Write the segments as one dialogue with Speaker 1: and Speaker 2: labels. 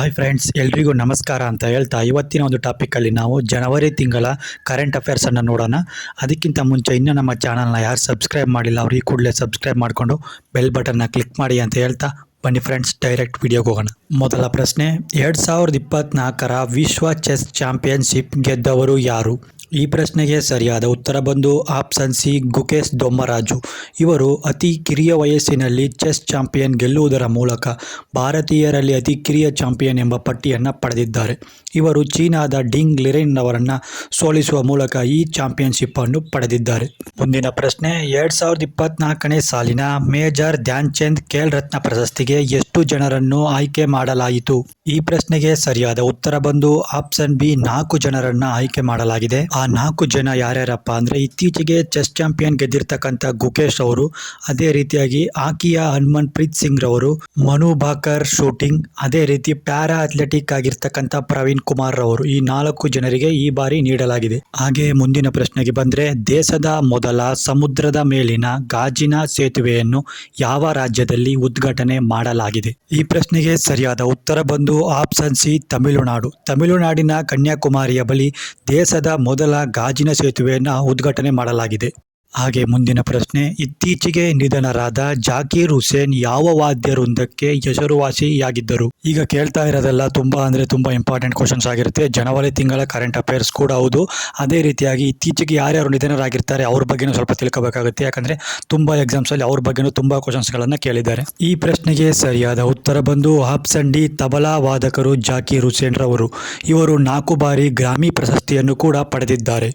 Speaker 1: Hi friends ಎಲ್ರಿಗೂ ನಮಸ್ಕಾರ ಅಂತ ಹೇಳ್ತಾ ಇವತ್ತಿನ ಒಂದು ಟಾಪಿಕಲ್ಲಿ ನಾವು ಜನವರಿ ತಿಂಗಳ ಕರೆಂಟ್ ಅಫೇರ್ಸನ್ನು ನೋಡೋಣ. ಅದಕ್ಕಿಂತ ಮುಂಚೆ ಇನ್ನೂ ನಮ್ಮ ಚಾನಲ್ನ ಯಾರು ಸಬ್ಸ್ಕ್ರೈಬ್ ಮಾಡಿಲ್ಲ ಅವ್ರು ಕೂಡಲೇ ಸಬ್ಸ್ಕ್ರೈಬ್ ಮಾಡಿಕೊಂಡು ಬೆಲ್ ಬಟನ್ನ ಕ್ಲಿಕ್ ಮಾಡಿ ಅಂತ ಹೇಳ್ತಾ ಬನ್ನಿ ಫ್ರೆಂಡ್ಸ್ ಡೈರೆಕ್ಟ್ ವಿಡಿಯೋಗೆ ಹೋಗೋಣ. ಮೊದಲ ಪ್ರಶ್ನೆ, ಎರಡು ಸಾವಿರದ ಇಪ್ಪತ್ನಾಲ್ಕರ ವಿಶ್ವ ಚೆಸ್ ಚಾಂಪಿಯನ್ಶಿಪ್ ಗೆದ್ದವರು ಯಾರು? ಈ ಪ್ರಶ್ನೆಗೆ ಸರಿಯಾದ ಉತ್ತರ ಬಂದು ಆಪ್ಷನ್ ಸಿ, ಗುಕೇಶ್ ದೊಮ್ಮರಾಜು. ಇವರು ಅತಿ ಕಿರಿಯ ವಯಸ್ಸಿನಲ್ಲಿ ಚೆಸ್ ಚಾಂಪಿಯನ್ ಗೆಲ್ಲುವುದರ ಮೂಲಕ ಭಾರತೀಯರಲ್ಲಿ ಅತಿ ಕಿರಿಯ ಚಾಂಪಿಯನ್ ಎಂಬ ಪಟ್ಟಿಯನ್ನು ಪಡೆದಿದ್ದಾರೆ. ಇವರು ಚೀನಾದ ಡಿಂಗ್ ಲಿರೆನ್ ಅವರನ್ನು ಸೋಲಿಸುವ ಮೂಲಕ ಈ ಚಾಂಪಿಯನ್ಶಿಪ್ ಅನ್ನು ಪಡೆದಿದ್ದಾರೆ. ಮುಂದಿನ ಪ್ರಶ್ನೆ, ಎರಡ್ ಸಾವಿರದ ಇಪ್ಪತ್ನಾಲ್ಕನೇ ಸಾಲಿನ ಮೇಜರ್ ಧ್ಯಾನ್ ಚಂದ್ ಖೇಲ್ ರತ್ನ ಪ್ರಶಸ್ತಿಗೆ ಎಷ್ಟು ಜನರನ್ನು ಆಯ್ಕೆ ಮಾಡಲಾಯಿತು? ಈ ಪ್ರಶ್ನೆಗೆ ಸರಿಯಾದ ಉತ್ತರ ಬಂದು ಆಪ್ಷನ್ ಬಿ, ನಾಲ್ಕು ಜನರನ್ನು ಆಯ್ಕೆ ಮಾಡಲಾಗಿದೆ. ಆ ನಾಲ್ಕು ಜನ ಯಾರ್ಯಾರಪ್ಪ ಅಂದರೆ ಇತ್ತೀಚೆಗೆ ಚೆಸ್ ಚಾಂಪಿಯನ್ ಗೆದ್ದಿರ್ತಕ್ಕಂಥ ಗುಕೇಶ್ ಅವರು, ಅದೇ ರೀತಿಯಾಗಿ ಆಕಿಯ ಹನುಮನ್ ಪ್ರೀತ್ ಸಿಂಗ್ ರವರು, ಮನು ಭಾಕರ್ ಶೂಟಿಂಗ್, ಅದೇ ರೀತಿ ಪ್ಯಾರಾ ಅಥ್ಲೆಟಿಕ್ ಆಗಿರ್ತಕ್ಕಂಥ ಪ್ರವೀಣ್ ಕುಮಾರ್ ರವರು ಈ ನಾಲ್ಕು ಜನರಿಗೆ ಈ ಬಾರಿ ನೀಡಲಾಗಿದೆ. ಹಾಗೆ ಮುಂದಿನ ಪ್ರಶ್ನೆಗೆ ಬಂದರೆ, ದೇಶದ ಮೊದಲ ಸಮುದ್ರದ ಮೇಲಿನ ಗಾಜಿನ ಸೇತುವೆಯನ್ನು ಯಾವ ರಾಜ್ಯದಲ್ಲಿ ಉದ್ಘಾಟನೆ ಮಾಡಲಾಗಿದೆ? ಈ ಪ್ರಶ್ನೆಗೆ ಸರಿಯಾದ ಉತ್ತರ ಬಂದು ಆಪ್ಷನ್ ಸಿ, ತಮಿಳುನಾಡು. ತಮಿಳುನಾಡಿನ ಕನ್ಯಾಕುಮಾರಿಯ ಬಳಿ ದೇಶದ ಮೊದಲ ಗಾಜಿನ ಸೇತುವೆಯನ್ನು ಉದ್ಘಾಟನೆ ಮಾಡಲಾಗಿದೆ. ಹಾಗೆ ಮುಂದಿನ ಪ್ರಶ್ನೆ, ಇತ್ತೀಚೆಗೆ ನಿಧನರಾದ ಜಾಕೀರ್ ಹುಸೇನ್ ಯಾವ ವಾದ್ಯರೊಂದಕ್ಕೆ ಹೆಸರುವಾಸಿಯಾಗಿದ್ದರು? ಈಗ ಕೇಳ್ತಾ ಇರೋದೆಲ್ಲ ತುಂಬ ಅಂದರೆ ತುಂಬ ಇಂಪಾರ್ಟೆಂಟ್ ಕ್ವಶನ್ಸ್ ಆಗಿರುತ್ತೆ. ಜನವರಿ ತಿಂಗಳ ಕರೆಂಟ್ ಅಫೇರ್ಸ್ ಕೂಡ ಹೌದು. ಅದೇ ರೀತಿಯಾಗಿ ಇತ್ತೀಚೆಗೆ ಯಾರ್ಯಾರು ನಿಧನರಾಗಿರ್ತಾರೆ, ಅವ್ರ ಬಗ್ಗೆನೂ ಸ್ವಲ್ಪ ತಿಳ್ಕೋಬೇಕಾಗುತ್ತೆ. ಯಾಕಂದರೆ ತುಂಬ ಎಕ್ಸಾಮ್ಸಲ್ಲಿ ಅವ್ರ ಬಗ್ಗೆನೂ ತುಂಬ ಕ್ವಶನ್ಸ್ಗಳನ್ನು ಕೇಳಿದ್ದಾರೆ. ಈ ಪ್ರಶ್ನೆಗೆ ಸರಿಯಾದ ಉತ್ತರ ಬಂದು ಹಬ್ಸಂಡಿ ತಬಲಾ ವಾದಕರು ಜಾಕೀರ್ ಹುಸೇನ್ ರವರು ಇವರು ನಾಲ್ಕು ಬಾರಿ ಗ್ರಾಮಿ ಪ್ರಶಸ್ತಿಯನ್ನು ಕೂಡ ಪಡೆದಿದ್ದಾರೆ.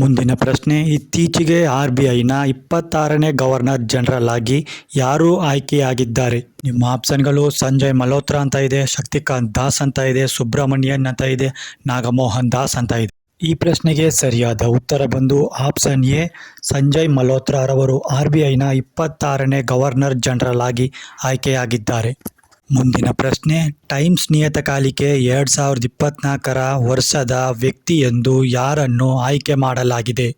Speaker 1: ಮುಂದಿನ ಪ್ರಶ್ನೆ, ಇತ್ತೀಚೆಗೆ ಆರ್ ಬಿ ಐನ ಇಪ್ಪತ್ತಾರನೇ ಗವರ್ನರ್ ಜನರಲ್ ಆಗಿ ಯಾರು ಆಯ್ಕೆಯಾಗಿದ್ದಾರೆ? ನಿಮ್ಮ ಆಪ್ಷನ್ಗಳು ಸಂಜಯ್ ಮಲ್ಹೋತ್ರಾ ಅಂತ ಇದೆ, ಶಕ್ತಿಕಾಂತ್ ದಾಸ್ ಅಂತ ಇದೆ, ಸುಬ್ರಹ್ಮಣ್ಯನ್ ಅಂತ ಇದೆ, ನಾಗಮೋಹನ್ ದಾಸ್ ಅಂತ ಇದೆ. ಈ ಪ್ರಶ್ನೆಗೆ ಸರಿಯಾದ ಉತ್ತರ ಬಂದು ಆಪ್ಷನ್ ಎ, ಸಂಜಯ್ ಮಲ್ಹೋತ್ರಾ ಅವರು ಆರ್ ಬಿ ಐನ ಇಪ್ಪತ್ತಾರನೇ ಗವರ್ನರ್ ಜನರಲ್ ಆಗಿ ಆಯ್ಕೆಯಾಗಿದ್ದಾರೆ. ಮುಂದಿನ ಪ್ರಶ್ನೆ, ಟೈಮ್ಸ್ ನಿಯತಕಾಲಿಕೆ ಎರಡು ಸಾವಿರದ ಇಪ್ಪತ್ನಾಲ್ಕರ ವರ್ಷದ ವ್ಯಕ್ತಿ ಎಂದು ಯಾರನ್ನು ಆಯ್ಕೆ ಮಾಡಲಾಗಿದೆ?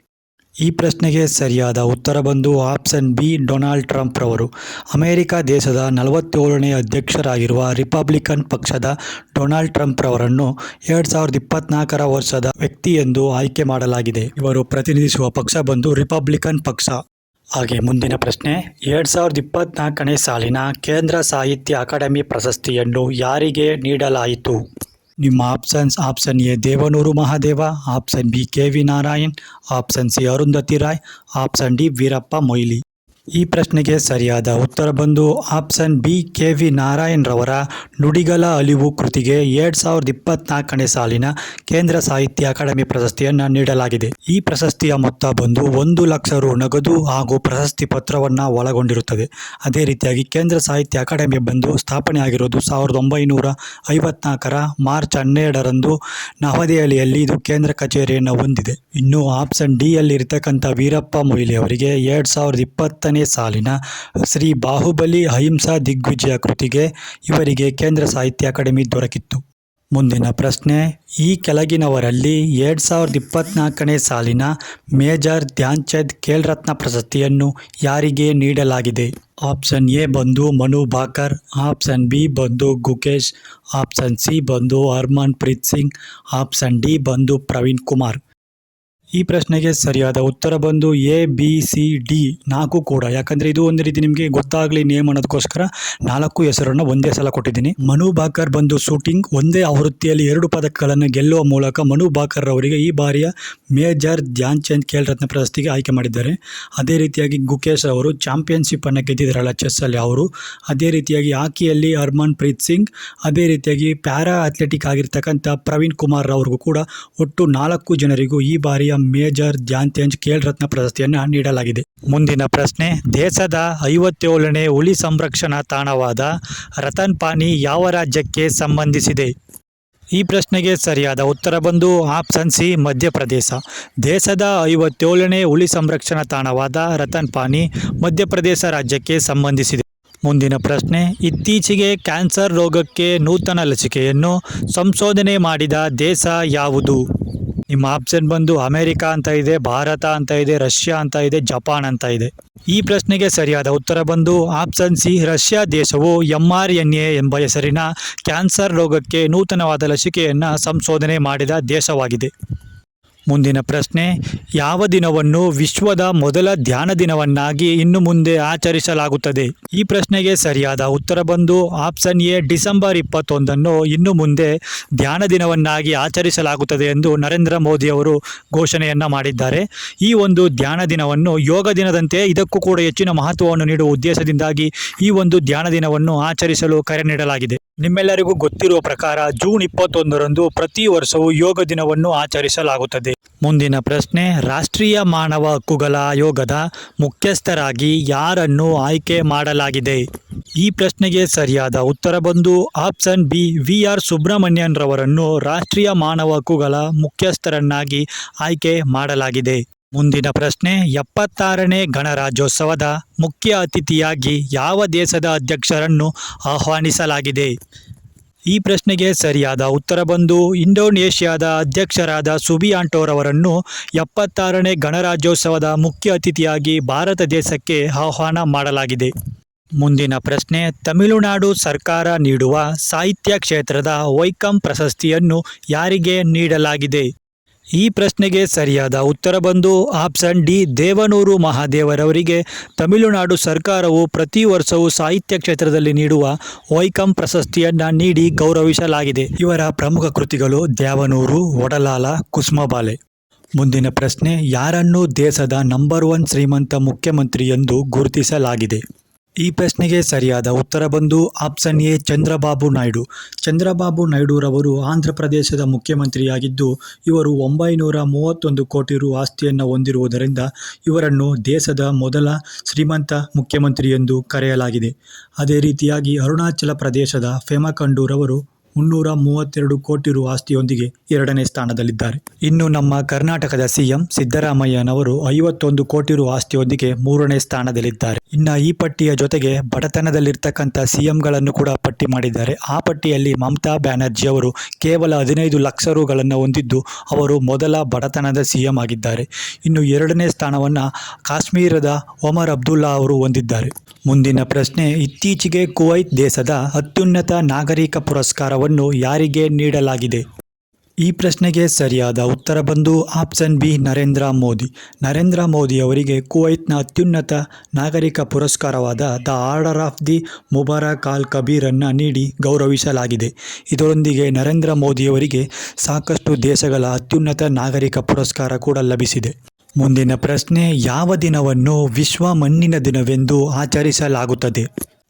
Speaker 1: ಈ ಪ್ರಶ್ನೆಗೆ ಸರಿಯಾದ ಉತ್ತರ ಬಂದು ಆಪ್ಷನ್ ಬಿ, ಡೊನಾಲ್ಡ್ ಟ್ರಂಪ್ ರವರು. ಅಮೆರಿಕ ದೇಶದ ನಲವತ್ತೇಳನೇ ಅಧ್ಯಕ್ಷರಾಗಿರುವ ರಿಪಬ್ಲಿಕನ್ ಪಕ್ಷದ ಡೊನಾಲ್ಡ್ ಟ್ರಂಪ್ ರವರನ್ನು ಎರಡು ಸಾವಿರದ ಇಪ್ಪತ್ನಾಲ್ಕರ ವರ್ಷದ ವ್ಯಕ್ತಿ ಎಂದು ಆಯ್ಕೆ ಮಾಡಲಾಗಿದೆ. ಇವರು ಪ್ರತಿನಿಧಿಸುವ ಪಕ್ಷ ಬಂದು ರಿಪಬ್ಲಿಕನ್ ಪಕ್ಷ. ಹಾಗೆ ಮುಂದಿನ ಪ್ರಶ್ನೆ, ಎರಡು ಸಾವಿರದ ಇಪ್ಪತ್ನಾಲ್ಕನೇ ಸಾಲಿನ ಕೇಂದ್ರ ಸಾಹಿತ್ಯ ಅಕಾಡೆಮಿ ಪ್ರಶಸ್ತಿಯನ್ನು ಯಾರಿಗೆ ನೀಡಲಾಯಿತು? ನಿಮ್ಮ options, option A Devanuru Mahadeva, option B K V Narayan, option C Arundhati Roy, option D Veerappa Moily. ಈ ಪ್ರಶ್ನೆಗೆ ಸರಿಯಾದ ಉತ್ತರ ಬಂದು option B, K V Narayan ನುಡಿಗಲ ಅಲಿವು ಕೃತಿಗೆ ಎರಡು ಸಾವಿರದ ಇಪ್ಪತ್ನಾಲ್ಕನೇ ಸಾಲಿನ ಕೇಂದ್ರ ಸಾಹಿತ್ಯ ಅಕಾಡೆಮಿ ಪ್ರಶಸ್ತಿಯನ್ನು ನೀಡಲಾಗಿದೆ. ಈ ಪ್ರಶಸ್ತಿಯ ಮೊತ್ತ ಬಂದು ಒಂದು ಲಕ್ಷ ರು ನಗದು ಹಾಗೂ ಪ್ರಶಸ್ತಿ ಪತ್ರವನ್ನು ಒಳಗೊಂಡಿರುತ್ತದೆ. ಅದೇ ರೀತಿಯಾಗಿ ಕೇಂದ್ರ ಸಾಹಿತ್ಯ ಅಕಾಡೆಮಿ ಬಂದು ಸ್ಥಾಪನೆ ಆಗಿರೋದು ಸಾವಿರದ ಒಂಬೈನೂರ ಐವತ್ನಾಲ್ಕರ ಮಾರ್ಚ್ ಹನ್ನೆರಡರಂದು ನವದೆಹಲಿಯಲ್ಲಿ ಇದು ಕೇಂದ್ರ ಕಚೇರಿಯನ್ನು ಹೊಂದಿದೆ. ಇನ್ನು ಆಪ್ಷನ್ ಡಿ ಯಲ್ಲಿ ಇರತಕ್ಕಂಥ ವೀರಪ್ಪ ಮೊಯ್ಲಿ ಅವರಿಗೆ ಎರಡು ಸಾವಿರದ ಇಪ್ಪತ್ತನೇ ಸಾಲಿನ ಶ್ರೀ ಬಾಹುಬಲಿ ಅಹಿಂಸಾ ದಿಗ್ವಿಜಯ ಕೃತಿಗೆ ಇವರಿಗೆ ಕೇಂದ್ರ ಸಾಹಿತ್ಯ ಅಕಾಡೆಮಿ ದೊರಕಿತ್ತು. ಮುಂದಿನ ಪ್ರಶ್ನೆ, ಈ ಕೆಳಗಿನವರಲ್ಲಿ ಎರಡು ಸಾವಿರದ ಇಪ್ಪತ್ನಾಲ್ಕನೇ ಸಾಲಿನ ಮೇಜರ್ ಧ್ಯಾನ್ಚಂದ್ ಖೇಲ್ರತ್ನ ಖೇಲ್ ಪ್ರಶಸ್ತಿಯನ್ನು ಯಾರಿಗೆ ನೀಡಲಾಗಿದೆ? ಆಪ್ಷನ್ ಎ ಬಂದು ಮನು ಭಾಕರ್, ಆಪ್ಷನ್ ಬಿ ಬಂದು ಗುಕೇಶ್, ಆಪ್ಷನ್ ಸಿ ಬಂದು ಹರ್ಮನ್ ಪ್ರೀತ್ ಸಿಂಗ್, ಆಪ್ಷನ್ ಡಿ ಬಂದು ಪ್ರವೀಣ್ ಕುಮಾರ್. ಈ ಪ್ರಶ್ನೆಗೆ ಸರಿಯಾದ ಉತ್ತರ ಬಂದು ಎ, ಬಿ, ಸಿ, ಡಿ ನಾಲ್ಕು ಕೂಡ. ಯಾಕಂದರೆ ಇದು ಒಂದು ರೀತಿ ನಿಮಗೆ ಗೊತ್ತಾಗಲಿ ನೇಮ್ ಅನ್ನೋದಕ್ಕೋಸ್ಕರ ನಾಲ್ಕು ಹೆಸರನ್ನು ಒಂದೇ ಸಲ ಕೊಟ್ಟಿದ್ದೀನಿ. ಮನು ಬಾಕರ್ ಬಂದು ಶೂಟಿಂಗ್ ಒಂದೇ ಆವೃತ್ತಿಯಲ್ಲಿ ಎರಡು ಪದಕಗಳನ್ನು ಗೆಲ್ಲುವ ಮೂಲಕ ಮನು ಬಾಕರ್ ಅವರಿಗೆ ಈ ಬಾರಿಯ ಮೇಜರ್ ಧ್ಯಾನ್ ಚಂದ್ ಖೇಲ್ ರತ್ನ ಪ್ರಶಸ್ತಿಗೆ ಆಯ್ಕೆ ಮಾಡಿದ್ದಾರೆ. ಅದೇ ರೀತಿಯಾಗಿ ಗುಕೇಶ್ ಅವರು ಚಾಂಪಿಯನ್ಶಿಪ್ ಅನ್ನು ಗೆದ್ದಿದ್ದಾರಲ್ಲ ಚೆಸ್ಸಲ್ಲಿ ಅವರು. ಅದೇ ರೀತಿಯಾಗಿ ಹಾಕಿಯಲ್ಲಿ ಹರ್ಮನ್ ಪ್ರೀತ್ ಸಿಂಗ್, ಅದೇ ರೀತಿಯಾಗಿ ಪ್ಯಾರಾ ಅಥ್ಲೆಟಿಕ್ ಆಗಿರ್ತಕ್ಕಂಥ ಪ್ರವೀಣ್ ಕುಮಾರ್ ಅವ್ರಿಗೂ ಕೂಡ ಒಟ್ಟು ನಾಲ್ಕು ಜನರಿಗೂ ಈ ಬಾರಿಯ ಮೇಜರ್ ಧ್ಯಾನ್ ಚಂದ್ ಖೇಲ್ ರತ್ನ ಪ್ರಶಸ್ತಿಯನ್ನು ನೀಡಲಾಗಿದೆ. ಮುಂದಿನ ಪ್ರಶ್ನೆ, ದೇಶದ ಐವತ್ತೇಳನೇ ಹುಲಿ ಸಂರಕ್ಷಣಾ ತಾಣವಾದ ರತನ್ ಪಾನಿ ಯಾವ ರಾಜ್ಯಕ್ಕೆ ಸಂಬಂಧಿಸಿದೆ? ಈ ಪ್ರಶ್ನೆಗೆ ಸರಿಯಾದ ಉತ್ತರ ಬಂದು ಆಪ್ಷನ್ ಸಿ, ಮಧ್ಯಪ್ರದೇಶ. ದೇಶದ ಐವತ್ತೇಳನೇ ಹುಲಿ ಸಂರಕ್ಷಣಾ ತಾಣವಾದ ರತನ್ ಪಾನಿ ಮಧ್ಯಪ್ರದೇಶ ರಾಜ್ಯಕ್ಕೆ ಸಂಬಂಧಿಸಿದೆ. ಮುಂದಿನ ಪ್ರಶ್ನೆ, ಇತ್ತೀಚೆಗೆ ಕ್ಯಾನ್ಸರ್ ರೋಗಕ್ಕೆ ನೂತನ ಲಸಿಕೆಯನ್ನು ಸಂಶೋಧನೆ ಮಾಡಿದ ದೇಶ ಯಾವುದು? ನಿಮ್ಮ ಆಪ್ಷನ್ ಬಂದು ಅಮೇರಿಕಾ ಅಂತ ಇದೆ, ಭಾರತ ಅಂತ ಇದೆ, ರಷ್ಯಾ ಅಂತ ಇದೆ, ಜಪಾನ್ ಅಂತ ಇದೆ. ಈ ಪ್ರಶ್ನೆಗೆ ಸರಿಯಾದ ಉತ್ತರ ಬಂದು ಆಪ್ಷನ್ ಸಿ, ರಷ್ಯಾ ದೇಶವು ಎಂ ಆರ್ ಎನ್ ಎ ಎಂಬ ಹೆಸರಿನ ಕ್ಯಾನ್ಸರ್ ರೋಗಕ್ಕೆ ನೂತನವಾದ ಲಸಿಕೆಯನ್ನು ಸಂಶೋಧನೆ ಮಾಡಿದ ದೇಶವಾಗಿದೆ. ಮುಂದಿನ ಪ್ರಶ್ನೆ, ಯಾವ ದಿನವನ್ನು ವಿಶ್ವದ ಮೊದಲ ಧ್ಯಾನ ದಿನವನ್ನಾಗಿ ಇನ್ನು ಮುಂದೆ ಆಚರಿಸಲಾಗುತ್ತದೆ? ಈ ಪ್ರಶ್ನೆಗೆ ಸರಿಯಾದ ಉತ್ತರ ಬಂದು ಆಪ್ಷನ್ ಎ, ಡಿಸೆಂಬರ್ ಇಪ್ಪತ್ತೊಂದನ್ನು ಇನ್ನು ಮುಂದೆ ಧ್ಯಾನ ದಿನವನ್ನಾಗಿ ಆಚರಿಸಲಾಗುತ್ತದೆ ಎಂದು ನರೇಂದ್ರ ಮೋದಿ ಅವರು ಘೋಷಣೆಯನ್ನು ಮಾಡಿದ್ದಾರೆ. ಈ ಒಂದು ಧ್ಯಾನ ದಿನವನ್ನು ಯೋಗ ದಿನದಂತೆ ಇದಕ್ಕೂ ಕೂಡ ಹೆಚ್ಚಿನ ಮಹತ್ವವನ್ನು ನೀಡುವ ಉದ್ದೇಶದಿಂದಾಗಿ ಈ ಒಂದು ಧ್ಯಾನ ದಿನವನ್ನು ಆಚರಿಸಲು ಕರೆ ನೀಡಲಾಗಿದೆ. ನಿಮ್ಮೆಲ್ಲರಿಗೂ ಗೊತ್ತಿರುವ ಪ್ರಕಾರ ಜೂನ್ ಇಪ್ಪತ್ತೊಂದರಂದು ಪ್ರತಿ ವರ್ಷವೂ ಯೋಗ ದಿನವನ್ನು ಆಚರಿಸಲಾಗುತ್ತದೆ. ಮುಂದಿನ ಪ್ರಶ್ನೆ, ರಾಷ್ಟ್ರೀಯ ಮಾನವ ಹಕ್ಕುಗಳ ಆಯೋಗದ ಮುಖ್ಯಸ್ಥರಾಗಿ ಯಾರನ್ನು ಆಯ್ಕೆ ಮಾಡಲಾಗಿದೆ? ಈ ಪ್ರಶ್ನೆಗೆ ಸರಿಯಾದ ಉತ್ತರ ಬಂದು option B, V R Subrahmanyan ರವರನ್ನು ರಾಷ್ಟ್ರೀಯ ಮಾನವ ಹಕ್ಕುಗಳ ಮುಖ್ಯಸ್ಥರನ್ನಾಗಿ ಆಯ್ಕೆ ಮಾಡಲಾಗಿದೆ. ಮುಂದಿನ ಪ್ರಶ್ನೆ, ಎಪ್ಪತ್ತಾರನೇ ಗಣರಾಜ್ಯೋತ್ಸವದ ಮುಖ್ಯ ಅತಿಥಿಯಾಗಿ ಯಾವ ದೇಶದ ಅಧ್ಯಕ್ಷರನ್ನು ಆಹ್ವಾನಿಸಲಾಗಿದೆ? ಈ ಪ್ರಶ್ನೆಗೆ ಸರಿಯಾದ ಉತ್ತರ ಬಂದು, ಇಂಡೋನೇಷ್ಯಾದ ಅಧ್ಯಕ್ಷರಾದ ಸುಬಿಯಾಂಟೋರವರನ್ನು ಎಪ್ಪತ್ತಾರನೇ ಗಣರಾಜ್ಯೋತ್ಸವದ ಮುಖ್ಯ ಅತಿಥಿಯಾಗಿ ಭಾರತ ದೇಶಕ್ಕೆ ಆಹ್ವಾನ ಮಾಡಲಾಗಿದೆ. ಮುಂದಿನ ಪ್ರಶ್ನೆ, ತಮಿಳುನಾಡು ಸರ್ಕಾರ ನೀಡುವ ಸಾಹಿತ್ಯ ಕ್ಷೇತ್ರದ ವೈಕಂ ಪ್ರಶಸ್ತಿಯನ್ನು ಯಾರಿಗೆ ನೀಡಲಾಗಿದೆ? ಈ ಪ್ರಶ್ನೆಗೆ ಸರಿಯಾದ ಉತ್ತರ ಬಂದು ಆಪ್ಷನ್ ಡಿ ದೇವನೂರು ಮಹಾದೇವರವರಿಗೆ. ತಮಿಳುನಾಡು ಸರ್ಕಾರವು ಪ್ರತಿ ವರ್ಷವೂ ಸಾಹಿತ್ಯ ಕ್ಷೇತ್ರದಲ್ಲಿ ನೀಡುವ ವೈಕಂ ಪ್ರಶಸ್ತಿಯನ್ನು ನೀಡಿ ಗೌರವಿಸಲಾಗಿದೆ. ಇವರ ಪ್ರಮುಖ ಕೃತಿಗಳು ದೇವನೂರು ಒಡಲಾಲ ಕುಸುಮಬಾಲೆ. ಮುಂದಿನ ಪ್ರಶ್ನೆ, ಯಾರನ್ನು ದೇಶದ ನಂಬರ್ ಒನ್ ಶ್ರೀಮಂತ ಮುಖ್ಯಮಂತ್ರಿ ಎಂದು ಗುರುತಿಸಲಾಗಿದೆ? ಈ ಪ್ರಶ್ನೆಗೆ ಸರಿಯಾದ ಉತ್ತರ ಬಂದು ಆಪ್ಷನ್ ಎ, ಚಂದ್ರಬಾಬು ನಾಯ್ಡು. ಚಂದ್ರಬಾಬು ನಾಯ್ಡುರವರು ಆಂಧ್ರ ಪ್ರದೇಶದ ಮುಖ್ಯಮಂತ್ರಿಯಾಗಿದ್ದು, ಇವರು ಒಂಬೈನೂರ ಮೂವತ್ತೊಂದು ಕೋಟಿ ರು ಆಸ್ತಿಯನ್ನು ಹೊಂದಿರುವುದರಿಂದ ಇವರನ್ನು ದೇಶದ ಮೊದಲ ಶ್ರೀಮಂತ ಮುಖ್ಯಮಂತ್ರಿ ಎಂದು ಕರೆಯಲಾಗಿದೆ. ಅದೇ ರೀತಿಯಾಗಿ ಅರುಣಾಚಲ ಪ್ರದೇಶದ ಫೆಮಕಂಡೂರವರು ಮುನ್ನೂರ ಮೂವತ್ತೆರಡು ಕೋಟಿ ರು ಆಸ್ತಿಯೊಂದಿಗೆ ಎರಡನೇ ಸ್ಥಾನದಲ್ಲಿದ್ದಾರೆ. ಇನ್ನು ನಮ್ಮ ಕರ್ನಾಟಕದ ಸಿಎಂ ಸಿದ್ದರಾಮಯ್ಯನವರು ಐವತ್ತೊಂದು ಕೋಟಿ ರು ಆಸ್ತಿಯೊಂದಿಗೆ ಮೂರನೇ ಸ್ಥಾನದಲ್ಲಿದ್ದಾರೆ. ಇನ್ನು ಈ ಪಟ್ಟಿಯ ಜೊತೆಗೆ ಬಡತನದಲ್ಲಿರ್ತಕ್ಕಂಥ ಸಿಎಂಗಳನ್ನು ಕೂಡ ಪಟ್ಟಿ ಮಾಡಿದ್ದಾರೆ. ಆ ಪಟ್ಟಿಯಲ್ಲಿ ಮಮತಾ ಬ್ಯಾನರ್ಜಿ ಅವರು ಕೇವಲ ಹದಿನೈದು ಲಕ್ಷ ರುಗಳನ್ನು ಹೊಂದಿದ್ದು ಅವರು ಮೊದಲ ಬಡತನದ ಸಿಎಂ ಆಗಿದ್ದಾರೆ. ಇನ್ನು ಎರಡನೇ ಸ್ಥಾನವನ್ನು ಕಾಶ್ಮೀರದ ಒಮರ್ ಅಬ್ದುಲ್ಲಾ ಅವರು ಹೊಂದಿದ್ದಾರೆ. ಮುಂದಿನ ಪ್ರಶ್ನೆ, ಇತ್ತೀಚೆಗೆ ಕುವೈತ್ ದೇಶದ ಅತ್ಯುನ್ನತ ನಾಗರಿಕ ಪುರಸ್ಕಾರವನ್ನು ಯಾರಿಗೆ ನೀಡಲಾಗಿದೆ? ಈ ಪ್ರಶ್ನೆಗೆ ಸರಿಯಾದ ಉತ್ತರ ಬಂದು ಆಪ್ಷನ್ ಬಿ, ನರೇಂದ್ರ ಮೋದಿ. ನರೇಂದ್ರ ಮೋದಿ ಅವರಿಗೆ ಕುವೈತ್ನ ಅತ್ಯುನ್ನತ ನಾಗರಿಕ ಪುರಸ್ಕಾರವಾದ the order of the Mubarak Al ಕಬೀರನ್ನು ನೀಡಿ ಗೌರವಿಸಲಾಗಿದೆ. ಇದರೊಂದಿಗೆ ನರೇಂದ್ರ ಮೋದಿಯವರಿಗೆ ಸಾಕಷ್ಟು ದೇಶಗಳ ಅತ್ಯುನ್ನತ ನಾಗರಿಕ ಪುರಸ್ಕಾರ ಕೂಡ ಲಭಿಸಿದೆ. ಮುಂದಿನ ಪ್ರಶ್ನೆ, ಯಾವ ದಿನವನ್ನು ವಿಶ್ವ ಮಣ್ಣಿನ ದಿನವೆಂದು ಆಚರಿಸಲಾಗುತ್ತದೆ?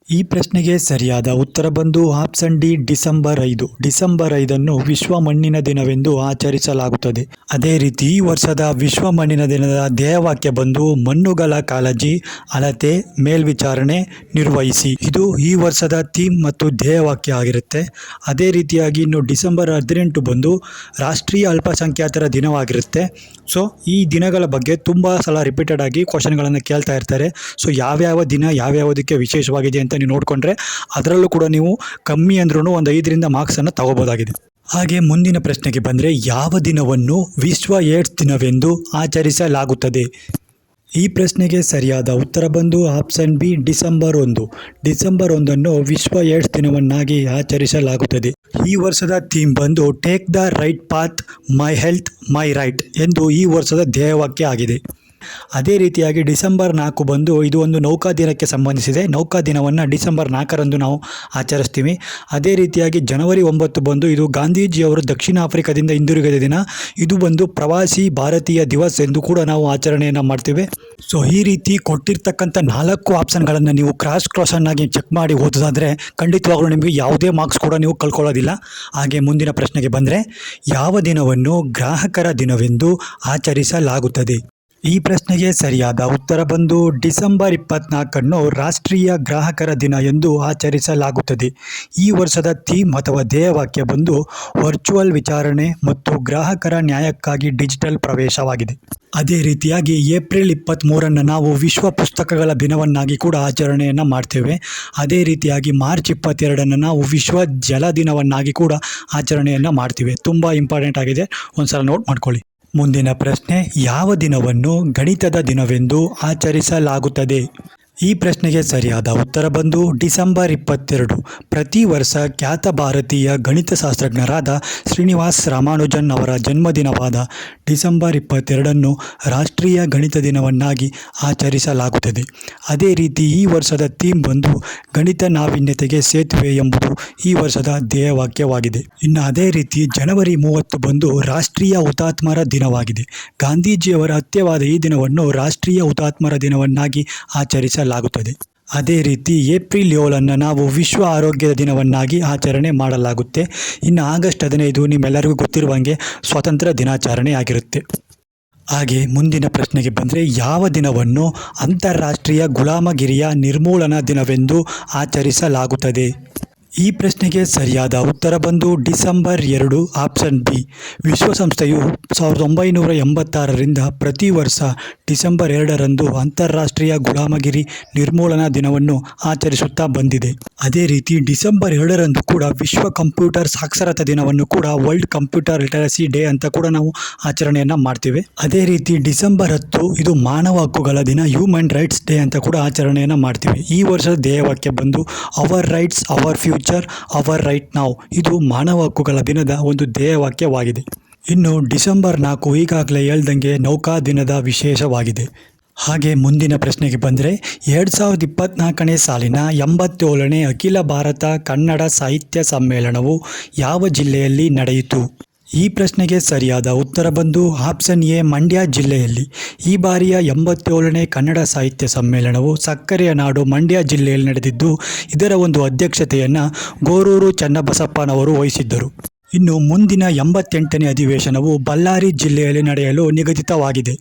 Speaker 1: ಈ ಪ್ರಶ್ನೆಗೆ ಸರಿಯಾದ ಉತ್ತರ ಬಂದು ಆಪ್ಸನ್ ಡಿ, ಡಿಸೆಂಬರ್ ಐದು. ಡಿಸೆಂಬರ್ ಐದನ್ನು ವಿಶ್ವ ಮಣ್ಣಿನ ದಿನವೆಂದು ಆಚರಿಸಲಾಗುತ್ತದೆ. ಅದೇ ರೀತಿ ಈ ವರ್ಷದ ವಿಶ್ವ ಮಣ್ಣಿನ ದಿನದ ಧ್ಯೇಯವಾಕ್ಯ ಬಂದು ಮಣ್ಣುಗಳ ಕಾಳಜಿ, ಅಳತೆ, ಮೇಲ್ವಿಚಾರಣೆ ನಿರ್ವಹಿಸಿ. ಇದು ಈ ವರ್ಷದ ಥೀಮ್ ಮತ್ತು ಧ್ಯೇಯವಾಕ್ಯ ಆಗಿರುತ್ತೆ. ಅದೇ ರೀತಿಯಾಗಿ ಇನ್ನು ಡಿಸೆಂಬರ್ ಹದಿನೆಂಟು ಬಂದು ರಾಷ್ಟ್ರೀಯ ಅಲ್ಪಸಂಖ್ಯಾತರ ದಿನವಾಗಿರುತ್ತೆ. ಸೊ ಈ ದಿನಗಳ ಬಗ್ಗೆ ತುಂಬ ಸಲ ರಿಪೀಟೆಡ್ ಆಗಿ ಕ್ವಶನ್ಗಳನ್ನು ಕೇಳ್ತಾ ಇರ್ತಾರೆ. ಸೊ ಯಾವ್ಯಾವ ದಿನ ಯಾವ್ಯಾವುದಕ್ಕೆ ವಿಶೇಷವಾಗಿದೆ ಅಂತ ನೀವು ನೋಡಿಕೊಂಡ್ರೆ ಅದರಲ್ಲೂ ಕೂಡ ನೀವು ಕಮ್ಮಿ ಅಂದ್ರೂ ಒಂದು ಐದರಿಂದ ಮಾರ್ಕ್ಸನ್ನು ತಗೋಬೋದಾಗಿದೆ. ಹಾಗೆ ಮುಂದಿನ ಪ್ರಶ್ನೆಗೆ ಬಂದರೆ ಯಾವ ದಿನವನ್ನು ವಿಶ್ವ ಏಡ್ಸ್ ದಿನವೆಂದು ಆಚರಿಸಲಾಗುತ್ತದೆ? ಈ ಪ್ರಶ್ನೆಗೆ ಸರಿಯಾದ ಉತ್ತರ ಬಂದು ಆಪ್ಷನ್ ಬಿ, ಡಿಸೆಂಬರ್ ಒಂದು. ಡಿಸೆಂಬರ್ ಒಂದನ್ನು ವಿಶ್ವ ಏಡ್ಸ್ ದಿನವನ್ನಾಗಿ ಆಚರಿಸಲಾಗುತ್ತದೆ. ಈ ವರ್ಷದ ಥೀಮ್ ಬಂದು, take the right path, my health, my right ಎಂದು ಈ ವರ್ಷದ ಧ್ಯೇಯವಾಕ್ಯ ಆಗಿದೆ. ಅದೇ ರೀತಿಯಾಗಿ ಡಿಸೆಂಬರ್ ನಾಲ್ಕು ಬಂದು ಇದು ಒಂದು ನೌಕಾ ದಿನಕ್ಕೆ ಸಂಬಂಧಿಸಿದೆ. ನೌಕಾ ದಿನವನ್ನು ಡಿಸೆಂಬರ್ ನಾಲ್ಕರಂದು ನಾವು ಆಚರಿಸ್ತೀವಿ. ಅದೇ ರೀತಿಯಾಗಿ ಜನವರಿ ಒಂಬತ್ತು ಬಂದು ಇದು ಗಾಂಧೀಜಿಯವರು ದಕ್ಷಿಣ ಆಫ್ರಿಕಾದಿಂದ ಹಿಂದಿರುಗಿದ ದಿನ. ಇದು ಬಂದು ಪ್ರವಾಸಿ ಭಾರತೀಯ ದಿವಸ್ ಎಂದು ಕೂಡ ನಾವು ಆಚರಣೆಯನ್ನು ಮಾಡ್ತೀವಿ. ಸೊ, ಈ ರೀತಿ ಕೊಟ್ಟಿರ್ತಕ್ಕಂಥ ನಾಲ್ಕು ಆಪ್ಷನ್ಗಳನ್ನು ನೀವು ಕ್ರಾಸ್ ಕ್ರಾಸನ್ನಾಗಿ ಚೆಕ್ ಮಾಡಿ ಓದೋದಾದರೆ ಖಂಡಿತವಾಗಲೂ ನಿಮಗೆ ಯಾವುದೇ ಮಾರ್ಕ್ಸ್ ಕೂಡ ನೀವು ಕಳ್ಕೊಳ್ಳೋದಿಲ್ಲ. ಹಾಗೆ ಮುಂದಿನ ಪ್ರಶ್ನೆಗೆ ಬಂದರೆ, ಯಾವ ದಿನವನ್ನು ಗ್ರಾಹಕರ ದಿನವೆಂದು ಆಚರಿಸಲಾಗುತ್ತದೆ? ಈ ಪ್ರಶ್ನೆಗೆ ಸರಿಯಾದ ಉತ್ತರ ಬಂದು ಡಿಸೆಂಬರ್ ಇಪ್ಪತ್ನಾಲ್ಕನ್ನು ರಾಷ್ಟ್ರೀಯ ಗ್ರಾಹಕರ ದಿನ ಎಂದು ಆಚರಿಸಲಾಗುತ್ತದೆ. ಈ ವರ್ಷದ ಥೀಮ್ ಅಥವಾ ಧ್ಯೇಯವಾಕ್ಯ ಬಂದು ವರ್ಚುವಲ್ ವಿಚಾರಣೆ ಮತ್ತು ಗ್ರಾಹಕರ ನ್ಯಾಯಕ್ಕಾಗಿ ಡಿಜಿಟಲ್ ಪ್ರವೇಶವಾಗಿದೆ. ಅದೇ ರೀತಿಯಾಗಿ ಏಪ್ರಿಲ್ ಇಪ್ಪತ್ತ್ಮೂರನ್ನು ನಾವು ವಿಶ್ವ ಪುಸ್ತಕಗಳ ದಿನವನ್ನಾಗಿ ಕೂಡ ಆಚರಣೆಯನ್ನು ಮಾಡ್ತೇವೆ. ಅದೇ ರೀತಿಯಾಗಿ ಮಾರ್ಚ್ ಇಪ್ಪತ್ತೆರಡನ್ನು ನಾವು ವಿಶ್ವ ಜಲ ದಿನವನ್ನಾಗಿ ಕೂಡ ಆಚರಣೆಯನ್ನು ಮಾಡ್ತೀವಿ. ತುಂಬ ಇಂಪಾರ್ಟೆಂಟ್ ಆಗಿದೆ. ಒಂದು ಸಲ ನೋಟ್ ಮಾಡ್ಕೊಳ್ಳಿ. ಮುಂದಿನ ಪ್ರಶ್ನೆ ಯಾವ ದಿನವನ್ನು ಗಣಿತದ ದಿನವೆಂದು ಆಚರಿಸಲಾಗುತ್ತದೆ? ಈ ಪ್ರಶ್ನೆಗೆ ಸರಿಯಾದ ಉತ್ತರ ಬಂದು ಡಿಸೆಂಬರ್ ಇಪ್ಪತ್ತೆರಡು. ಪ್ರತಿ ವರ್ಷ ಖ್ಯಾತ ಭಾರತೀಯ ಗಣಿತಶಾಸ್ತ್ರಜ್ಞರಾದ ಶ್ರೀನಿವಾಸ್ ರಾಮಾನುಜನ್ ಅವರ ಜನ್ಮದಿನವಾದ ಡಿಸೆಂಬರ್ ಇಪ್ಪತ್ತೆರಡನ್ನು ರಾಷ್ಟ್ರೀಯ ಗಣಿತ ದಿನವನ್ನಾಗಿ ಆಚರಿಸಲಾಗುತ್ತದೆ. ಅದೇ ರೀತಿ ಈ ವರ್ಷದ ಥೀಮ್ ಬಂದು ಗಣಿತ ನಾವೀನ್ಯತೆಗೆ ಸೇತುವೆ ಎಂಬುದು ಈ ವರ್ಷದ ಧ್ಯೇಯವಾಕ್ಯವಾಗಿದೆ ಇನ್ನು ಅದೇ ರೀತಿ ಜನವರಿ ಮೂವತ್ತು ಬಂದು ರಾಷ್ಟ್ರೀಯ ಹುತಾತ್ಮರ ದಿನವಾಗಿದೆ. ಗಾಂಧೀಜಿಯವರ ಹತ್ಯವಾದ ಈ ದಿನವನ್ನು ರಾಷ್ಟ್ರೀಯ ಹುತಾತ್ಮರ ದಿನವನ್ನಾಗಿ ಆಚರಿಸಲಾಗುತ್ತದೆ ಅದೇ ರೀತಿ ಏಪ್ರಿಲ್ ಏಳನ್ನು ನಾವು ವಿಶ್ವ ಆರೋಗ್ಯದ ದಿನವನ್ನಾಗಿ ಆಚರಣೆ ಮಾಡಲಾಗುತ್ತೆ. ಇನ್ನು ಆಗಸ್ಟ್ ಹದಿನೈದು ನಿಮ್ಮೆಲ್ಲರಿಗೂ ಗೊತ್ತಿರುವಂಗೆ ಸ್ವಾತಂತ್ರ್ಯ ದಿನಾಚರಣೆ ಆಗಿರುತ್ತೆ. ಹಾಗೆ ಮುಂದಿನ ಪ್ರಶ್ನೆಗೆ ಬಂದರೆ ಯಾವ ದಿನವನ್ನು ಅಂತಾರಾಷ್ಟ್ರೀಯ ಗುಲಾಮಗಿರಿಯ ನಿರ್ಮೂಲನಾ ದಿನವೆಂದು ಆಚರಿಸಲಾಗುತ್ತದೆ? ಈ ಪ್ರಶ್ನೆಗೆ ಸರಿಯಾದ ಉತ್ತರ ಬಂದು ಡಿಸೆಂಬರ್ ಎರಡು, ಆಪ್ಷನ್ ಬಿ. ವಿಶ್ವಸಂಸ್ಥೆಯು ಸಾವಿರದ ಒಂಬೈನೂರ ಎಂಬತ್ತಾರರಿಂದ ಪ್ರತಿ ವರ್ಷ ಡಿಸೆಂಬರ್ ಎರಡರಂದು ಅಂತಾರಾಷ್ಟ್ರೀಯ ಗುಲಾಮಗಿರಿ ನಿರ್ಮೂಲನಾ ದಿನವನ್ನು ಆಚರಿಸುತ್ತಾ ಬಂದಿದೆ. ಅದೇ ರೀತಿ ಡಿಸೆಂಬರ್ ಎರಡರಂದು ಕೂಡ ವಿಶ್ವ ಕಂಪ್ಯೂಟರ್ ಸಾಕ್ಷರತಾ ದಿನವನ್ನು ಕೂಡ ವರ್ಲ್ಡ್ ಕಂಪ್ಯೂಟರ್ ಲಿಟರಸಿ ಡೇ ಅಂತ ಕೂಡ ನಾವು ಆಚರಣೆಯನ್ನು ಮಾಡ್ತೇವೆ. ಅದೇ ರೀತಿ ಡಿಸೆಂಬರ್ ಹತ್ತು ಇದು ಮಾನವ ಹಕ್ಕುಗಳ ದಿನ ಹ್ಯೂಮನ್ ರೈಟ್ಸ್ ಡೇ ಅಂತ ಕೂಡ ಆಚರಣೆಯನ್ನು ಮಾಡ್ತೀವಿ. ಈ ವರ್ಷದ ಧ್ಯೇಯವಾಕ್ಯ ಬಂದು our rights our future our right now. ಇದು ಮಾನವ ಹಕ್ಕುಗಳ ದಿನದ ಒಂದು ಧ್ಯೇಯವಾಕ್ಯವಾಗಿದೆ. ಇನ್ನು ಡಿಸೆಂಬರ್ ನಾಲ್ಕು ಈಗಾಗಲೇ ಹೇಳ್ದಂಗೆ ನೌಕಾ ದಿನದ ವಿಶೇಷವಾಗಿದೆ. ಹಾಗೆ ಮುಂದಿನ ಪ್ರಶ್ನೆಗೆ ಬಂದರೆ, ಎರಡು ಸಾವಿರದ ಇಪ್ಪತ್ತ್ನಾಲ್ಕನೇ ಸಾಲಿನ ಎಂಬತ್ತೇಳನೇ ಅಖಿಲ ಭಾರತ ಕನ್ನಡ ಸಾಹಿತ್ಯ ಸಮ್ಮೇಳನವು ಯಾವ ಜಿಲ್ಲೆಯಲ್ಲಿ ನಡೆಯಿತು? ಈ ಪ್ರಶ್ನೆಗೆ ಸರಿಯಾದ ಉತ್ತರ ಬಂದು ಆಪ್ಷನ್ ಎ, ಮಂಡ್ಯ ಜಿಲ್ಲೆಯಲ್ಲಿ ಈ ಬಾರಿಯ ಎಂಬತ್ತೇಳನೇ ಕನ್ನಡ ಸಾಹಿತ್ಯ ಸಮ್ಮೇಳನವು ಸಕ್ಕರೆಯ ನಾಡು ಮಂಡ್ಯ ಜಿಲ್ಲೆಯಲ್ಲಿ ನಡೆದಿದ್ದು, ಇದರ ಒಂದು ಅಧ್ಯಕ್ಷತೆಯನ್ನು ಗೋರೂರು ಚನ್ನಬಸಪ್ಪನವರು ವಹಿಸಿದ್ದರು. ಇನ್ನು ಮುಂದಿನ ಎಂಬತ್ತೆಂಟನೇ ಅಧಿವೇಶನವು ಬಳ್ಳಾರಿ ಜಿಲ್ಲೆಯಲ್ಲಿ ನಡೆಯಲು ನಿಗದಿತವಾಗಿದೆ.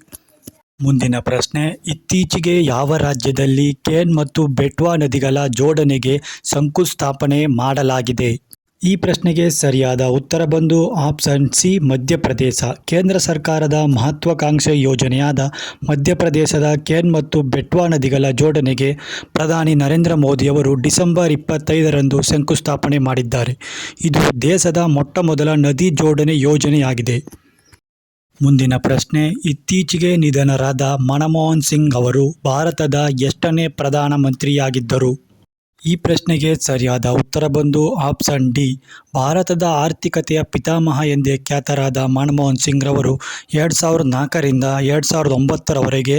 Speaker 1: ಮುಂದಿನ ಪ್ರಶ್ನೆ, ಇತ್ತೀಚೆಗೆ ಯಾವ ರಾಜ್ಯದಲ್ಲಿ ಕೇನ್ ಮತ್ತು ಬೆಟ್ವಾ ನದಿಗಳ ಜೋಡಣೆಗೆ ಶಂಕುಸ್ಥಾಪನೆ ಮಾಡಲಾಗಿದೆ? ಈ ಪ್ರಶ್ನೆಗೆ ಸರಿಯಾದ ಉತ್ತರ ಬಂದು ಆಪ್ಷನ್ ಸಿ, ಮಧ್ಯಪ್ರದೇಶ. ಕೇಂದ್ರ ಸರ್ಕಾರದ ಮಹತ್ವಾಕಾಂಕ್ಷೆ ಯೋಜನೆಯಾದ ಮಧ್ಯಪ್ರದೇಶದ ಕೇನ್ ಮತ್ತು ಬೆಟ್ವಾ ನದಿಗಳ ಜೋಡಣೆಗೆ ಪ್ರಧಾನಿ ನರೇಂದ್ರ ಮೋದಿ ಅವರು ಡಿಸೆಂಬರ್ ಇಪ್ಪತ್ತೈದರಂದು ಶಂಕುಸ್ಥಾಪನೆ ಮಾಡಿದ್ದಾರೆ. ಇದು ದೇಶದ ಮೊಟ್ಟಮೊದಲ ನದಿ ಜೋಡಣೆ ಯೋಜನೆಯಾಗಿದೆ. ಮುಂದಿನ ಪ್ರಶ್ನೆ, ಇತ್ತೀಚೆಗೆ ನಿಧನರಾದ ಮನಮೋಹನ್ ಸಿಂಗ್ ಅವರು ಭಾರತದ ಎಷ್ಟನೇ ಪ್ರಧಾನಮಂತ್ರಿಯಾಗಿದ್ದರು? ಈ ಪ್ರಶ್ನೆಗೆ ಸರಿಯಾದ ಉತ್ತರ ಬಂದು ಆಪ್ಷನ್ ಡಿ. ಭಾರತದ ಆರ್ಥಿಕತೆಯ ಪಿತಾಮಹ ಎಂದೇ ಖ್ಯಾತರಾದ ಮನಮೋಹನ್ ಸಿಂಗ್ ರವರು ಎರಡು ಸಾವಿರದ ನಾಲ್ಕರಿಂದ ಎರಡು ಸಾವಿರದ ಒಂಬತ್ತರವರೆಗೆ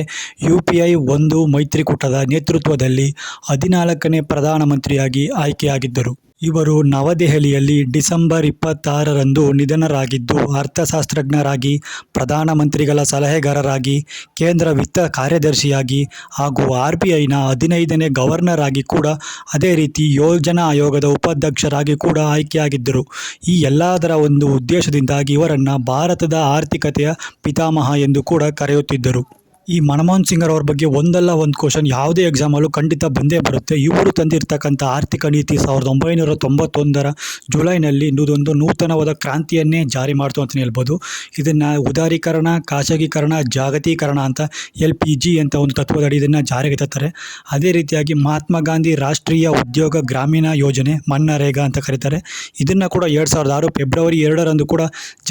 Speaker 1: ಯು ಪಿ ಐ ಒಂದು ಮೈತ್ರಿಕೂಟದ ನೇತೃತ್ವದಲ್ಲಿ ಹದಿನಾಲ್ಕನೇ ಪ್ರಧಾನಮಂತ್ರಿಯಾಗಿ ಆಯ್ಕೆಯಾಗಿದ್ದರು. ಇವರು ನವದೆಹಲಿಯಲ್ಲಿ ಡಿಸೆಂಬರ್ ಇಪ್ಪತ್ತಾರರಂದು ನಿಧನರಾಗಿದ್ದು ಅರ್ಥಶಾಸ್ತ್ರಜ್ಞರಾಗಿ, ಪ್ರಧಾನಮಂತ್ರಿಗಳ ಸಲಹೆಗಾರರಾಗಿ, ಕೇಂದ್ರ ವಿತ್ತ ಕಾರ್ಯದರ್ಶಿಯಾಗಿ ಹಾಗೂ ಆರ್ ಬಿ ಐನ ಹದಿನೈದನೇ ಗವರ್ನರ್ ಆಗಿ ಕೂಡ ಅದೇ ರೀತಿ ಯೋಜನಾ ಆಯೋಗದ ಉಪಾಧ್ಯಕ್ಷರಾಗಿ ಕೂಡ ಆಯ್ಕೆಯಾಗಿದ್ದರು. ಈ ಎಲ್ಲದರ ಒಂದು ಉದ್ದೇಶದಿಂದಾಗಿ ಇವರನ್ನು ಭಾರತದ ಆರ್ಥಿಕತೆಯ ಪಿತಾಮಹ ಎಂದು ಕೂಡ ಕರೆಯುತ್ತಿದ್ದರು. ಈ ಮನಮೋಹನ್ ಸಿಂಗರ್ ಅವ್ರ ಬಗ್ಗೆ ಒಂದಲ್ಲ ಒಂದು ಕ್ವಶನ್ ಯಾವುದೇ ಎಕ್ಸಾಮಲ್ಲೂ ಖಂಡಿತ ಬಂದೇ ಬರುತ್ತೆ. ಇವರು ತಂದಿರತಕ್ಕಂಥ ಆರ್ಥಿಕ ನೀತಿ ಸಾವಿರದ ಒಂಬೈನೂರ ತೊಂಬತ್ತೊಂದರ ಜುಲೈನಲ್ಲಿ ಇದೊಂದು ನೂತನವಾದ ಕ್ರಾಂತಿಯನ್ನೇ ಜಾರಿ ಮಾಡ್ತು ಅಂತಲೇ ಹೇಳ್ಬೋದು. ಇದನ್ನು ಉದಾರೀಕರಣ, ಖಾಸಗೀಕರಣ, ಜಾಗತೀಕರಣ ಅಂತ ಎಲ್ ಪಿ ಜಿ ಅಂತ ಒಂದು ತತ್ವದಡಿ ಇದನ್ನು ಜಾರಿಗೆ ತರ್ತಾರೆ. ಅದೇ ರೀತಿಯಾಗಿ ಮಹಾತ್ಮ ಗಾಂಧಿ ರಾಷ್ಟ್ರೀಯ ಉದ್ಯೋಗ ಗ್ರಾಮೀಣ ಯೋಜನೆ, ಮನ್ನರೇಗಾ ಅಂತ ಕರೀತಾರೆ. ಇದನ್ನು ಕೂಡ ಎರಡು ಸಾವಿರದ ಆರು ಫೆಬ್ರವರಿ ಎರಡರಂದು ಕೂಡ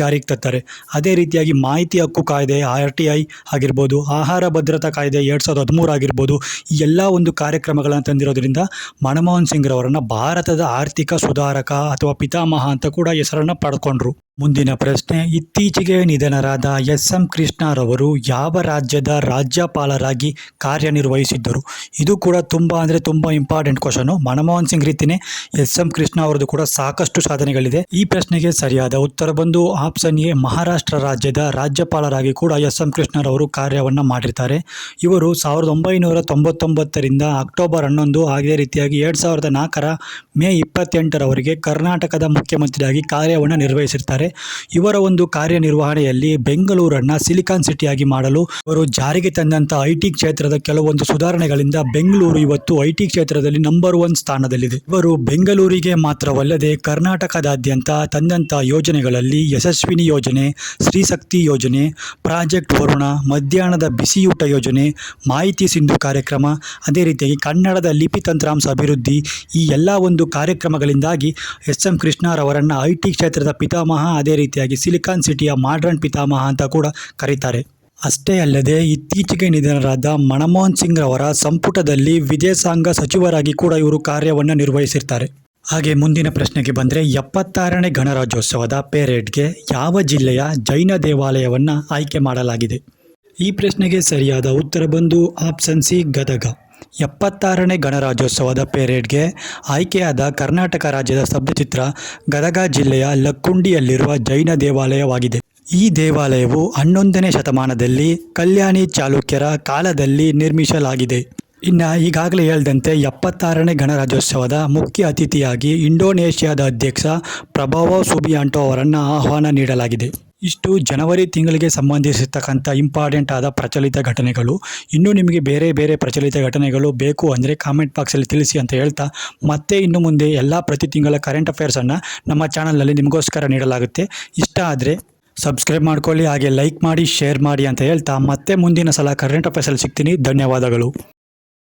Speaker 1: ಜಾರಿಗೆ ತರ್ತಾರೆ. ಅದೇ ರೀತಿಯಾಗಿ ಮಾಹಿತಿ ಹಕ್ಕು ಕಾಯ್ದೆ, ಆರ್ ಟಿ ಐ ಆಗಿರ್ಬೋದು ಆಹಾರ ಭದ್ರತಾ ಕಾಯ್ದೆ ಎರಡು ಸಾವಿರದ ಹದಿಮೂರು ಆಗಿರ್ಬೋದು, ಈ ಎಲ್ಲ ಒಂದು ಕಾರ್ಯಕ್ರಮಗಳನ್ನು ತಂದಿರೋದ್ರಿಂದ ಮನಮೋಹನ್ ಸಿಂಗ್ರವರನ್ನು ಭಾರತದ ಆರ್ಥಿಕ ಸುಧಾರಕ ಅಥವಾ ಪಿತಾಮಹ ಅಂತ ಕೂಡ ಹೆಸರನ್ನು ಪಡ್ಕೊಂಡ್ರು. ಮುಂದಿನ ಪ್ರಶ್ನೆ, ಇತ್ತೀಚೆಗೆ ನಿಧನರಾದ ಎಸ್ ಎಂ ಕೃಷ್ಣರವರು ಯಾವ ರಾಜ್ಯದ ರಾಜ್ಯಪಾಲರಾಗಿ ಕಾರ್ಯನಿರ್ವಹಿಸಿದ್ದರು? ಇದು ಕೂಡ ತುಂಬ ಅಂದರೆ ತುಂಬ ಇಂಪಾರ್ಟೆಂಟ್ ಕ್ವಶನು ಮನಮೋಹನ್ ಸಿಂಗ್ ರೀತಿಯೇ ಎಸ್ ಎಂ ಕೃಷ್ಣ ಅವರದ್ದು ಕೂಡ ಸಾಕಷ್ಟು ಸಾಧನೆಗಳಿದೆ. ಈ ಪ್ರಶ್ನೆಗೆ ಸರಿಯಾದ ಉತ್ತರ ಬಂದು ಆಪ್ಷನ್ ಎ, ಮಹಾರಾಷ್ಟ್ರ ರಾಜ್ಯದ ರಾಜ್ಯಪಾಲರಾಗಿ ಕೂಡ ಎಸ್ ಎಂ ಕೃಷ್ಣರವರು ಕಾರ್ಯವನ್ನು ಮಾಡಿರ್ತಾರೆ. ಇವರು ಸಾವಿರದ ಒಂಬೈನೂರ ತೊಂಬತ್ತೊಂಬತ್ತರಿಂದ ಅಕ್ಟೋಬರ್ ಹನ್ನೊಂದು ಅದೇ ರೀತಿಯಾಗಿ ಎರಡು ಸಾವಿರದ ನಾಲ್ಕರ ಮೇ ಇಪ್ಪತ್ತೆಂಟರವರೆಗೆ ಕರ್ನಾಟಕದ ಮುಖ್ಯಮಂತ್ರಿಯಾಗಿ ಕಾರ್ಯವನ್ನು ನಿರ್ವಹಿಸಿರ್ತಾರೆ. ಇವರ ಒಂದು ಕಾರ್ಯನಿರ್ವಹಣೆಯಲ್ಲಿ ಬೆಂಗಳೂರನ್ನು ಸಿಲಿಕಾನ್ ಸಿಟಿಯಾಗಿ ಮಾಡಲು ಇವರು ಜಾರಿಗೆ ತಂದಂಥ ಐ ಟಿ ಕ್ಷೇತ್ರದ ಕೆಲವೊಂದು ಸುಧಾರಣೆಗಳಿಂದ ಬೆಂಗಳೂರು ಇವತ್ತು ಐ ಟಿ ಕ್ಷೇತ್ರದಲ್ಲಿ ನಂಬರ್ ಒನ್ ಸ್ಥಾನದಲ್ಲಿದೆ. ಇವರು ಬೆಂಗಳೂರಿಗೆ ಮಾತ್ರವಲ್ಲದೆ ಕರ್ನಾಟಕದಾದ್ಯಂತ ತಂದಂಥ ಯೋಜನೆಗಳಲ್ಲಿ ಯಶಸ್ವಿನಿ ಯೋಜನೆ ಸ್ತ್ರೀಶಕ್ತಿ ಯೋಜನೆ, ಪ್ರಾಜೆಕ್ಟ್ ವರುಣ, ಮಧ್ಯಾಹ್ನದ ಬಿಸಿಯೂಟ ಯೋಜನೆ, ಮಾಹಿತಿ ಸಿಂಧು ಕಾರ್ಯಕ್ರಮ, ಅದೇ ರೀತಿಯಾಗಿ ಕನ್ನಡದ ಲಿಪಿ ತಂತ್ರಾಂಶ ಅಭಿವೃದ್ಧಿ ಈ ಎಲ್ಲ ಒಂದು ಕಾರ್ಯಕ್ರಮಗಳಿಂದಾಗಿ ಎಸ್ ಎಂ ಕೃಷ್ಣರವರನ್ನು ಐ ಟಿ ಕ್ಷೇತ್ರದ ಪಿತಾಮಹ ಅದೇ ರೀತಿಯಾಗಿ ಸಿಲಿಕಾನ್ ಸಿಟಿಯ ಮಾಡ್ರನ್ ಪಿತಾಮಹ ಅಂತ ಕೂಡ ಕರೀತಾರೆ. ಅಷ್ಟೇ ಅಲ್ಲದೆ ಇತ್ತೀಚೆಗೆ ನಿಧನರಾದ ಮನಮೋಹನ್ ಸಿಂಗ್ ರವರ ಸಂಪುಟದಲ್ಲಿ ವಿದೇಶಾಂಗ ಸಚಿವರಾಗಿ ಕೂಡ ಇವರು ಕಾರ್ಯವನ್ನು ನಿರ್ವಹಿಸಿರ್ತಾರೆ. ಹಾಗೆ ಮುಂದಿನ ಪ್ರಶ್ನೆಗೆ ಬಂದರೆ ಎಪ್ಪತ್ತಾರನೇ ಗಣರಾಜ್ಯೋತ್ಸವದ ಪೇರೇಡ್ಗೆ ಯಾವ ಜಿಲ್ಲೆಯ ಜೈನ ದೇವಾಲಯವನ್ನು ಆಯ್ಕೆ ಮಾಡಲಾಗಿದೆ? ಈ ಪ್ರಶ್ನೆಗೆ ಸರಿಯಾದ ಉತ್ತರ ಬಂದು ಆಪ್ಷನ್ ಸಿ ಗದಗ. ಎಪ್ಪತ್ತಾರನೇ ಗಣರಾಜ್ಯೋತ್ಸವದ ಪೇರೇಡ್ಗೆ ಆಯ್ಕೆಯಾದ ಕರ್ನಾಟಕ ರಾಜ್ಯದ ಸ್ತಬ್ಧಚಿತ್ರ ಗದಗ ಜಿಲ್ಲೆಯ ಲಕ್ಕುಂಡಿಯಲ್ಲಿರುವ ಜೈನ ದೇವಾಲಯವಾಗಿದೆ. ಈ ದೇವಾಲಯವು ಹನ್ನೊಂದನೇ ಶತಮಾನದಲ್ಲಿ ಕಲ್ಯಾಣಿ ಚಾಲುಕ್ಯರ ಕಾಲದಲ್ಲಿ ನಿರ್ಮಿಸಲಾಗಿದೆ. ಇನ್ನು ಈಗಾಗಲೇ ಹೇಳಿದಂತೆ ಎಪ್ಪತ್ತಾರನೇ ಗಣರಾಜ್ಯೋತ್ಸವದ ಮುಖ್ಯ ಅತಿಥಿಯಾಗಿ ಇಂಡೋನೇಷ್ಯಾದ ಅಧ್ಯಕ್ಷ ಪ್ರಭಾವ ಸುಬಿಯಾಂಟೋ ಅವರನ್ನು ಆಹ್ವಾನ ನೀಡಲಾಗಿದೆ. ಇಷ್ಟು ಜನವರಿ ತಿಂಗಳಿಗೆ ಸಂಬಂಧಿಸಿರ್ತಕ್ಕಂಥ ಇಂಪಾರ್ಟೆಂಟ್ ಆದ ಪ್ರಚಲಿತ ಘಟನೆಗಳು. ಇನ್ನೂ ನಿಮಗೆ ಬೇರೆ ಬೇರೆ ಪ್ರಚಲಿತ ಘಟನೆಗಳು ಬೇಕು ಅಂದರೆ ಕಾಮೆಂಟ್ ಬಾಕ್ಸಲ್ಲಿ ತಿಳಿಸಿ ಅಂತ ಹೇಳ್ತಾ, ಮತ್ತೆ ಇನ್ನು ಮುಂದೆ ಎಲ್ಲ ಪ್ರತಿ ತಿಂಗಳ ಕರೆಂಟ್ ಅಫೇರ್ಸನ್ನು ನಮ್ಮ ಚಾನಲ್ನಲ್ಲಿ ನಿಮಗೋಸ್ಕರ ನೀಡಲಾಗುತ್ತೆ. ಇಷ್ಟ ಆದರೆ ಸಬ್ಸ್ಕ್ರೈಬ್ ಮಾಡ್ಕೊಳ್ಳಿ, ಹಾಗೆ ಲೈಕ್ ಮಾಡಿ ಶೇರ್ ಮಾಡಿ ಅಂತ ಹೇಳ್ತಾ, ಮತ್ತೆ ಮುಂದಿನ ಸಲ ಕರೆಂಟ್ ಅಫೇರ್ಸಲ್ಲಿ ಸಿಗ್ತೀನಿ. ಧನ್ಯವಾದಗಳು.